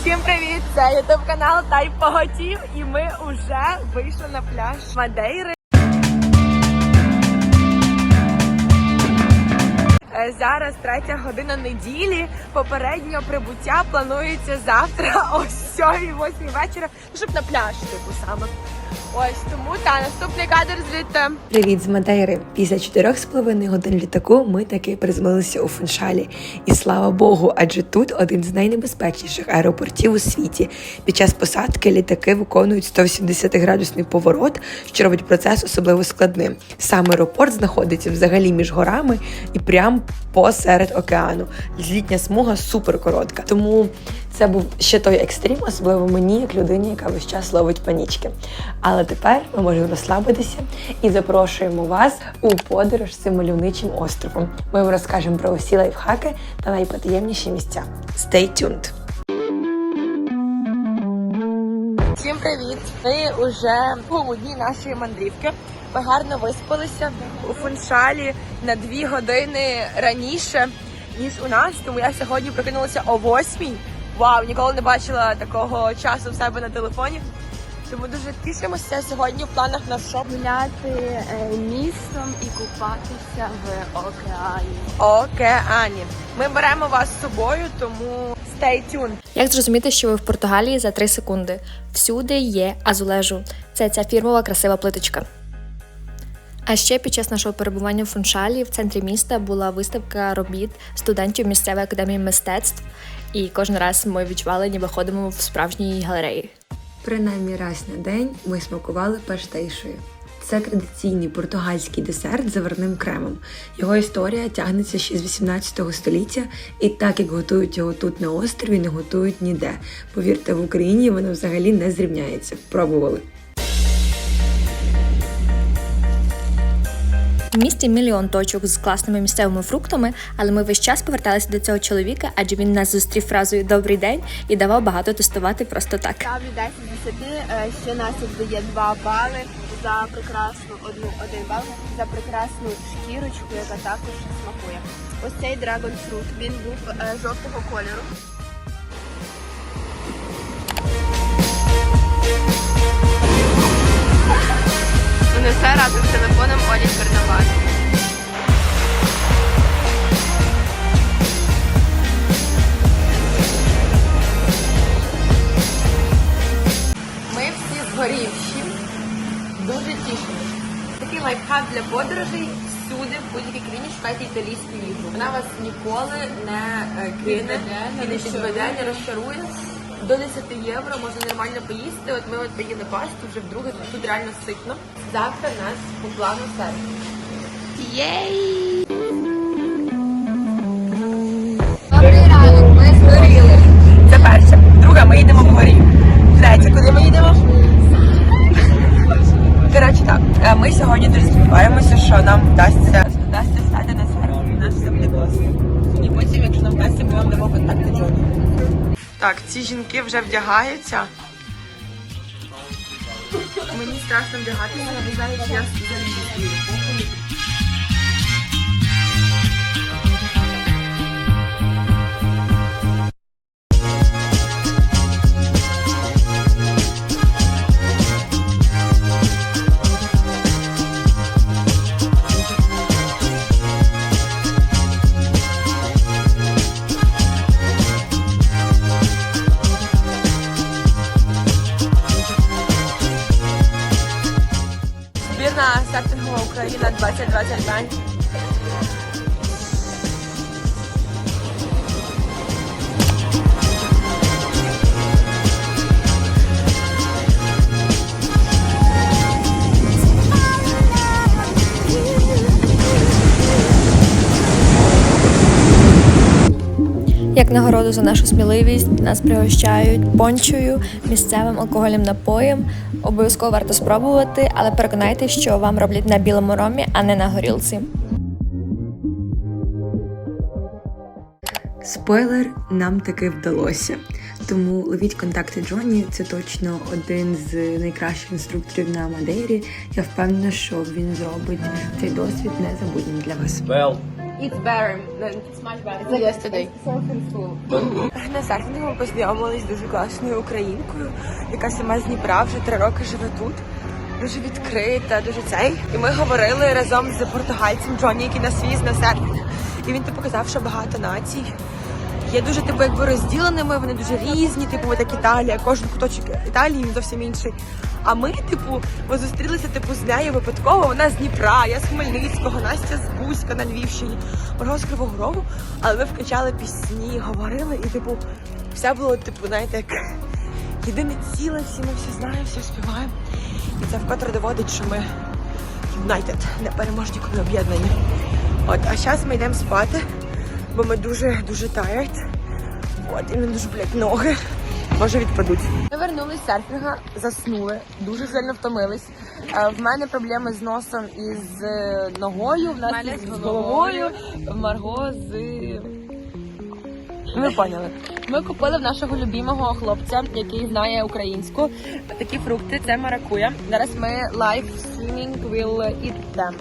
Всім привіт! Це ютуб канал Тай Поготів і ми вже вийшли на пляж Мадейри. Е, Зараз третя година неділі. Попереднє прибуття планується завтра о 7-8 вечора, щоб на пляж, типу саме. Ось тому та наступний кадр звідти. Привіт з Мадейри. Після чотирьох з половиною годин літаку ми таки приземлилися у Фуншалі. І слава Богу, адже тут один з найнебезпечніших аеропортів у світі. Під час посадки літаки виконують 180 градусний поворот, що робить процес особливо складним. Сам аеропорт знаходиться взагалі між горами і прямо посеред океану. Злітня смуга супер коротка. Тому це був ще той екстрім, особливо мені, як людині, яка весь час ловить панічки. Але тепер ми можемо розслабитися і запрошуємо вас у подорож цим мальовничим островом. Ми вам розкажемо про усі лайфхаки та найпотаємніші місця. Stay tuned! Всім привіт! Ми вже другому дні нашої мандрівки. Ми гарно виспалися у фуншалі на дві години раніше, ніж у нас. Тому я сьогодні прокинулася о восьмій. Вау, ніколи не бачила такого часу в себе на телефоні. Тому дуже тішимося. Сьогодні в планах на що? гуляти е, містом і купатися в океані. Океані. Ми беремо вас з собою, тому stay tuned. Як зрозуміти, що ви в Португалії за 3 секунди? Всюди є азулежу. Це ця фірмова красива плиточка. А ще під час нашого перебування в Фуншалі в центрі міста була виставка робіт студентів місцевої академії мистецтв, і кожен раз ми відчували, ніби ходимо в справжній галереї. Принаймні раз на день ми смакували паштейшою. Це традиційний португальський десерт з заварним кремом. Його історія тягнеться ще з 18 століття, і так як готують його тут на острові, не готують ніде. Повірте, в Україні воно взагалі не зрівняється. Пробували. В місті мільйон точок з класними місцевими фруктами, але ми весь час поверталися до цього чоловіка, адже він нас зустрів фразою Добрий день і давав багато тестувати просто так. Ставлю 10 з 10, е, ще Настя дає 2 бали за прекрасну одну один бал за прекрасну шкірочку, яка також смакує. Ось цей драгон фрут, він був е, жовтого кольору. Несе разом з телефоном Олі Карнавал. Ми всі згорівші, дуже тішимося. Такий лайфхак для подорожей всюди, в будь-якій країні шукайте італійську їжу. Вона вас ніколи не е, кине і не підведе, не розчарує. До 10 євро можна нормально поїсти. От ми от поїли пасту вже вдруге, тут реально ситно. Завтра нас по плану сервіс. Добрий ранок, ми згоріли. Це перше. Друге, ми їдемо в горі. Третє, куди ми їдемо? Коротше так, е, ми сьогодні дуже сподіваємося, що нам вдасться вдасться стати на серві. Наш все. І потім, якщо нам вдасться, ми вам дамо контакти Джоні. Так, ці жінки вже вдягаються. Мені страшно вдягатися, знаю, я залізу. Серфінгова Україна 2025. Як нагороду за нашу сміливість нас пригощають пончою, місцевим алкогольним напоєм. Обов'язково варто спробувати, але переконайтеся, що вам роблять на білому ромі, а не на горілці. Спойлер, нам таки вдалося. Тому ловіть контакти Джоні. Це точно один з найкращих інструкторів на Мадейрі. Я впевнена, що він зробить цей досвід незабутнім для вас. It's better than It's much better. than yesterday. На серфінгу ми познайомились з дуже класною українкою, яка сама з Дніпра вже три роки живе тут. Дуже відкрита, дуже цей. І ми говорили разом з португальцем Джоні, який нас віз на серфінг. І він типу показав, що багато націй є дуже типу якби розділеними, вони дуже різні, типу от як Італія, кожен куточок Італії він зовсім інший. А ми, типу, ми зустрілися типу з нею випадково. Вона з Дніпра, я з Хмельницького, Настя з Бузька на Львівщині, Марго з Кривого Рогу. Але ми включали пісні, говорили, і типу, все було, типу, знаєте, як єдине ціле, всі ми все знаємо, все співаємо. І це вкотре доводить, що ми United, непереможні, коли об'єднані. От, а зараз ми йдемо спати, бо ми дуже дуже tired. От, і мені дуже блядь, ноги. Може відпадуть. Ми вернулись з серфінга, заснули, дуже сильно втомились. Е, В мене проблеми з носом і з е, ногою, в нас з головою, в Марго з. Ну, Ви поняли. Ми купили в нашого любимого хлопця, який знає українську. Такі фрукти, це маракуя. Зараз ми live streaming will eat them.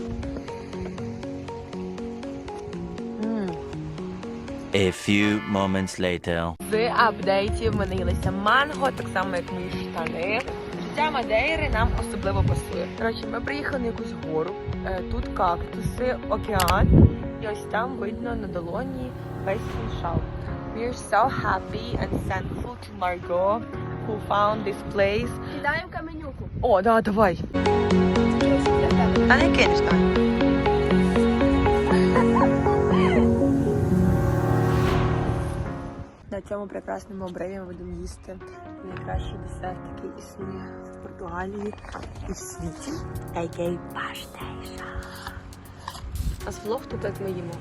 A few moments later. З апдейтів ми наїлися манго, так само як мої штани. Життя Мадейри нам особливо пасує. Коротше, ми приїхали на якусь гору. Е, Тут кактуси, океан. І ось там видно на долоні весь фіншал. We are so happy and thankful to Margot who found this place. Кидаємо каменюку. О, да, давай. Та не кинеш так. На цьому прекрасному обриві ми будемо їсти найкращий десерт, який існує в Португалії і в світі. A.k.a. паштейша. А з влог тут як ми їмо.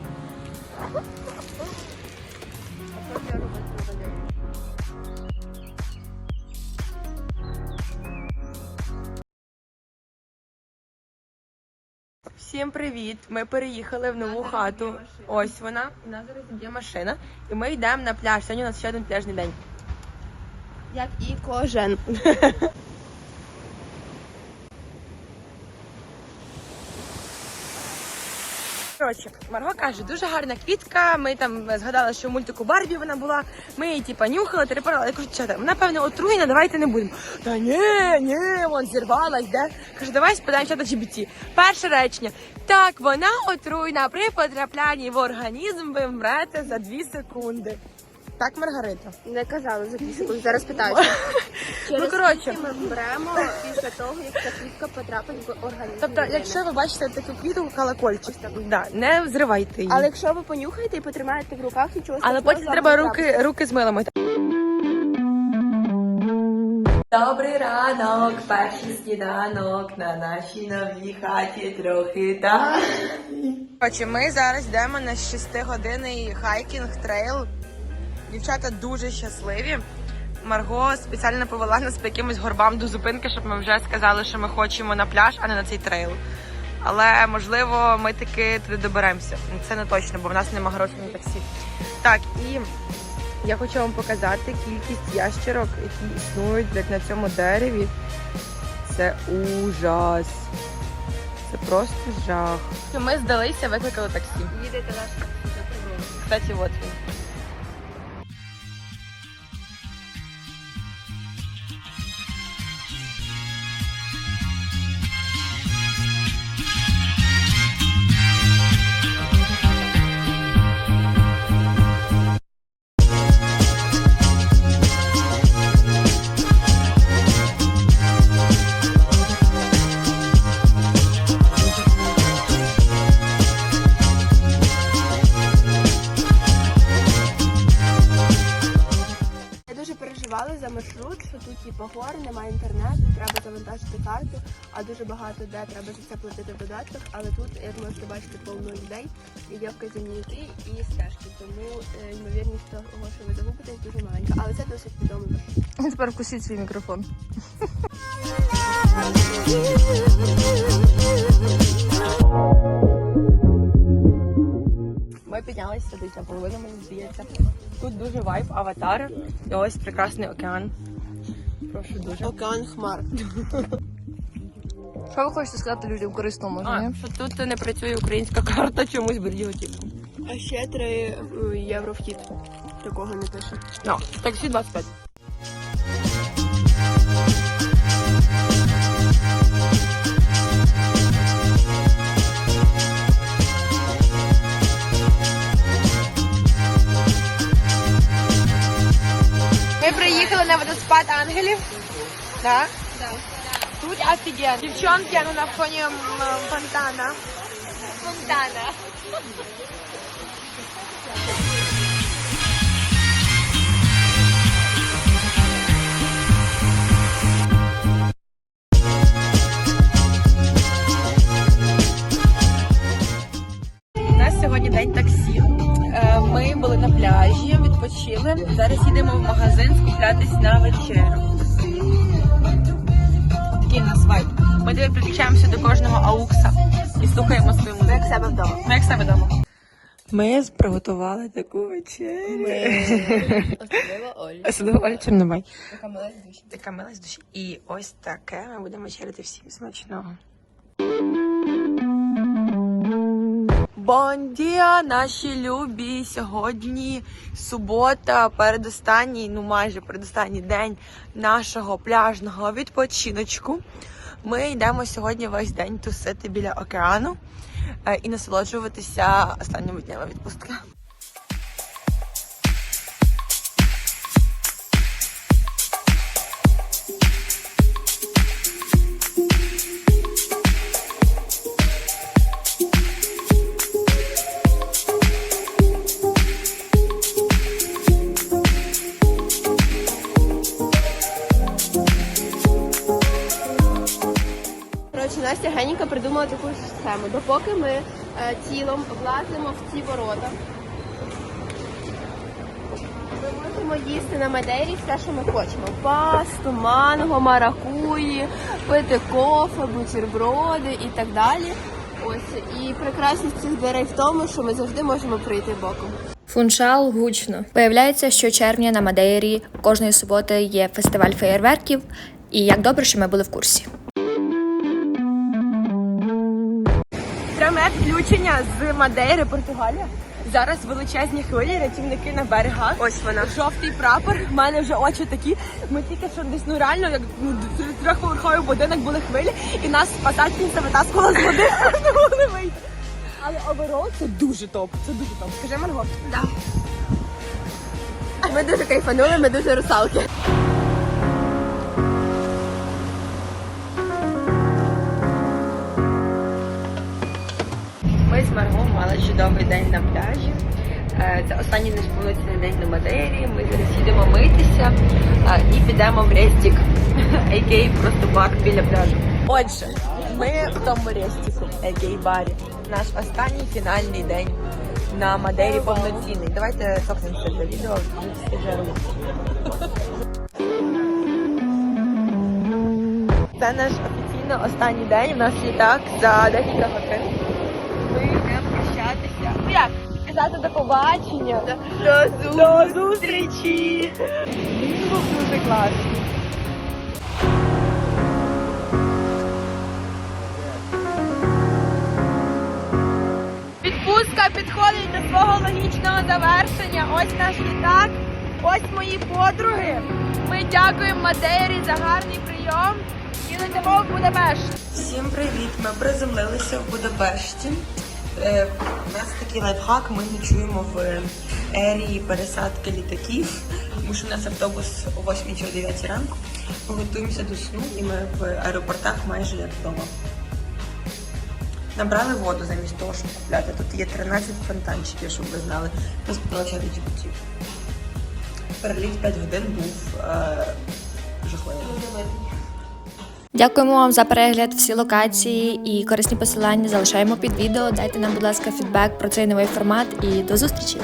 Всім привіт! Ми переїхали в нову хату. Ось вона. У нас зараз є машина. І ми йдемо на пляж. Сьогодні у нас ще один пляжний день. Як і кожен. Коротше, Марго каже, дуже гарна квітка. Ми там згадали, що в мультику Барбі вона була. Ми її типа нюхали, терепарили. Я кажу, там, вона певне отруєна, давайте не будемо. Та ні, ні, вон зірвала, йде. Каже, давай спитаємо чата GBT. Перше речення. Так, вона отруйна. При потраплянні в організм ви вмрете за 2 секунди. Так, Маргарита. Не казали за дві секунди. Зараз питаюся. Через Ну, коротше. ми вмремо після того, як ця квітка потрапить в організм. Тобто, людини? якщо ви бачите таку квітку, колокольчик, да, не взривайте її. Але якщо ви понюхаєте і потримаєте в руках, нічого Але потім з вами треба не руки, руки з милом. Добрий ранок, перший сніданок на нашій новій хаті трохи так. Коротше, ми зараз йдемо на 6-годинний хайкінг трейл. Дівчата дуже щасливі. Марго спеціально повела нас по якимось горбам до зупинки, щоб ми вже сказали, що ми хочемо на пляж, а не на цей трейл. Але можливо, ми таки туди доберемося. Це не точно, бо в нас немає грошей на таксі. Так, і я хочу вам показати кількість ящерок, які існують блядь, на цьому дереві. Це ужас. Це просто жах. Ми здалися, викликали таксі. Їдете наш Кстати, от він. Завантажити карту, а дуже багато де треба за це платити в додатках. Але тут, як можете бачити, повно людей, і є вказівники і стежки. Тому е, ймовірність того, що ви загубитесь, дуже маленька. Але це досить маршрут. Тепер вкусіть свій мікрофон. Ми піднялися сюди, половина мені здається. Тут дуже вайб, аватар. І ось прекрасний океан. Прошу дуже. Океан хмар. Що ви хочете сказати людям корисному? А, що тут не працює українська карта чомусь беріть. А ще 3 євро вхід. Такого не пише. Ну, таксі 25. Приїхали на водоспад ангелів. Так? Так. Тут офігенно. Дівчонки, ну на фоні м, фонтана. Фонтана. аукса і слухаємо свою музику. Як себе вдома. Ми як себе вдома. Ми приготували таку вечерю. Особливо Олі. Особливо Оля Чорнобай. Яка мила з душі. Така мила з душі. І ось таке ми будемо вечеряти всім смачного. Бондія, наші любі. Сьогодні субота, передостанній, ну майже передостанній день нашого пляжного відпочиночку. Ми йдемо сьогодні весь день тусити біля океану е, і насолоджуватися останніми днями відпустки. Настя Геніка придумала таку схему. Допоки ми е, тілом влазимо в ці ворота, ми можемо їсти на Мадейрі все, що ми хочемо. Пасту, манго, маракуї, пити кофе, бутерброди і так далі. Ось і прекрасність цих дверей в тому, що ми завжди можемо прийти боком. Фуншал гучно. Виявляється, що червня на Мадейрі кожної суботи є фестиваль феєрверків, і як добре, що ми були в курсі. Включення з Мадейри, Португалія. Зараз величезні хвилі, рятівники на берегах. Ось вона. Жовтий прапор. У мене вже очі такі. Ми тільки що десь ну реально, як ну, трьохповерховий будинок були хвилі, і нас спасательниця витаскувала з води, не могли вийти. Але оверол це дуже топ. Це дуже топ. Скажи Марго. Да. Ми дуже кайфанули, ми дуже русалки. Чудовий день на пляжі. Е, Це останній наш повноцінний день на Мадейрі. Ми зараз їдемо митися і підемо в рестік, а.к.а. просто бак біля пляжу. Отже, ми в тому рестіку, а.к.а. барі. Наш останній фінальний день на Мадейрі повноцінний. Давайте цокнемося для відео. Це наш офіційно останній день. У нас літак за декілька годин. Ми йдемо прощатися. Ну як? Казати до побачення. До До зустрічі! Він був дуже класний. Відпустка підходить до свого логічного завершення. Ось наш літак, ось мої подруги. Ми дякуємо Мадейрі за гарний прийом і летимо в Будапешт. Всім привіт! Ми приземлилися в Будапешті. Е, У нас такий лайфхак, ми ночуємо в ерії пересадки літаків, тому що у нас автобус о 8 чи о 9 ранку. Ми готуємося до сну і ми в аеропортах майже як вдома. Набрали воду замість того, щоб купляти. Тут є 13 фонтанчиків, щоб ви знали. Ми спитали чати Переліт 5 годин був е, жахливий. Дякуємо вам за перегляд, всі локації і корисні посилання залишаємо під відео. Дайте нам, будь ласка, фідбек про цей новий формат і до зустрічі!